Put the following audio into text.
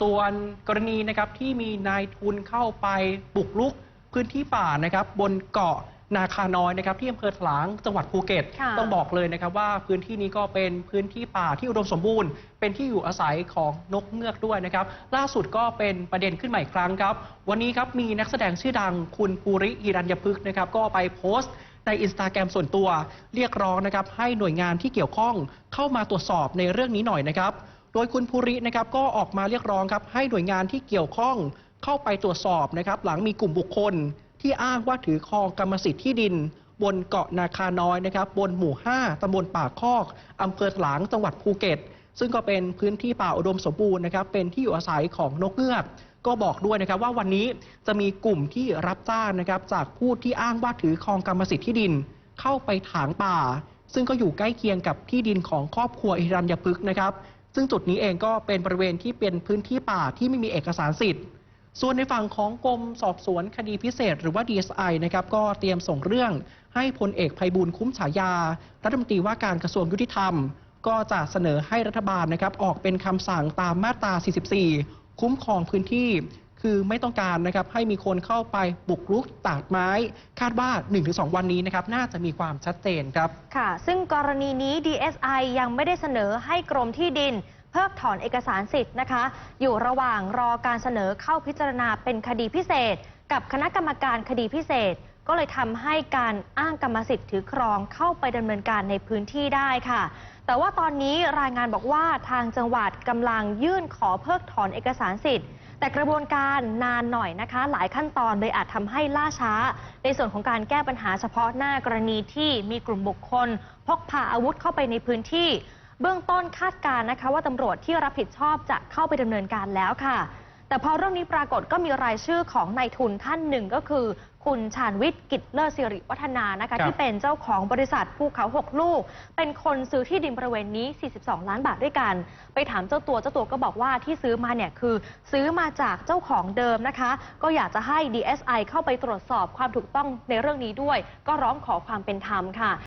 ส่วนกรณีนะครับที่มีนายทุนเข้าไปบุกรุกพื้นที่ป่านะครับบนเกาะนาคาน้อยนะครับที่อำเภอถลางจังหวัดภูเก็ตค่ะต้องบอกเลยนะครับว่าพื้นที่นี้ก็เป็นพื้นที่ป่าที่อุดมสมบูรณ์ เป็นที่อยู่อาศัยของนกเงือกด้วยนะครับ ล่าสุดก็เป็นประเด็นขึ้นใหม่ครั้งครับ วันนี้ครับมีนักแสดงชื่อดังคุณภูริฮิรัญญพฤกษ์นะครับก็ไปโพสต์ในอินสตาแกรมส่วนตัว เรียกร้องนะครับให้หน่วยงานที่เกี่ยวข้องเข้ามาตรวจสอบในเรื่องนี้หน่อยนะครับ โดยคุณภูรินะครับก็ออกมาเรียกร้องครับให้หน่วยงานที่เกี่ยวข้องเข้าไปตรวจสอบนะครับ หลังมีกลุ่มบุคคล ที่อ้างว่าถือครองกรรมสิทธิ์ที่ดิน บนเกาะนาคาน้อยนะครับ บนหมู่ 5ตำบลป่าคอกอำเภอถลางจังหวัดภูเก็ต ซึ่งก็เป็นพื้นที่ป่าอุดมสมบูรณ์นะครับ เป็นที่อยู่อาศัยของนกเงือกก็บอกด้วยนะครับว่าวันนี้จะมีกลุ่มที่รับจ้างนะครับ จากผู้ที่อ้างว่าถือครองกรรมสิทธิ์ที่ดิน เข้าไปถางป่า ซึ่งก็อยู่ใกล้เคียงกับที่ดินของครอบครัวอิรัญญพฤกษ์นะครับ ซึ่งจุดนี้เองก็เป็นบริเวณที่เป็นพื้นที่ป่าที่ไม่มีเอกสารสิทธิ์ ส่วนในฝั่งของกรมสอบสวนคดีพิเศษ หรือว่า DSI นะครับก็เตรียมส่งเรื่องให้พลเอกไพบูลคุ้มฉายา รัฐมนตรีว่าการกระทรวงยุติธรรม ก็จะเสนอให้รัฐบาลนะครับออกเป็นคำสั่งตามมาตรา 44 คุ้มครองพื้นที่ คือไม่ต้องการนะครับให้มีคนเข้าไปบุกรุกตัดไม้ คาดว่า 1-2 วันนี้นะครับน่าจะมีความชัดเจนครับ ค่ะ ซึ่งกรณีนี้ DSI ยังไม่ได้เสนอให้กรมที่ดิน เพิกถอนเอกสารสิทธิ์นะคะ อยู่ระหว่างรอการเสนอเข้าพิจารณาเป็นคดีพิเศษ กับคณะกรรมการคดีพิเศษ ก็เลยทำให้การอ้างกรรมสิทธิ์ถือครองเข้าไปดำเนินการในพื้นที่ได้ค่ะแต่ว่าตอนนี้รายงานบอกว่าทางจังหวัดกำลังยื่นขอเพิกถอนเอกสารสิทธิ์ แต่กระบวนการนานหน่อยนะคะ หลายขั้นตอนเลยอาจทำให้ล่าช้า ในส่วนของการแก้ปัญหาเฉพาะหน้ากรณีที่มีกลุ่มบุคคล พกพาอาวุธเข้าไปในพื้นที่ เบื้องต้นคาดการณ์นะคะ ว่าตำรวจที่รับผิดชอบจะเข้าไปดำเนินการแล้วค่ะ แต่พอเรื่องนี้ปรากฏก็มีรายชื่อของนายทุนท่านหนึ่งก็คือ คุณชาญวิทย์กิจเลิศสิริวัฒนานะคะครับที่เป็นเจ้าของบริษัทภูเขาหกลูก เป็นคนซื้อที่ดินบริเวณนี้ 42 ล้านบาทด้วยกัน ไปถามเจ้าตัวเจ้าตัวก็บอกว่าที่ซื้อมาเนี่ยคือ ซื้อมาจากเจ้าของเดิมนะคะ ก็อยากจะให้ DSI เข้าไปตรวจสอบความถูกต้องในเรื่องนี้ด้วย ก็ร้องขอความเป็นธรรมค่ะ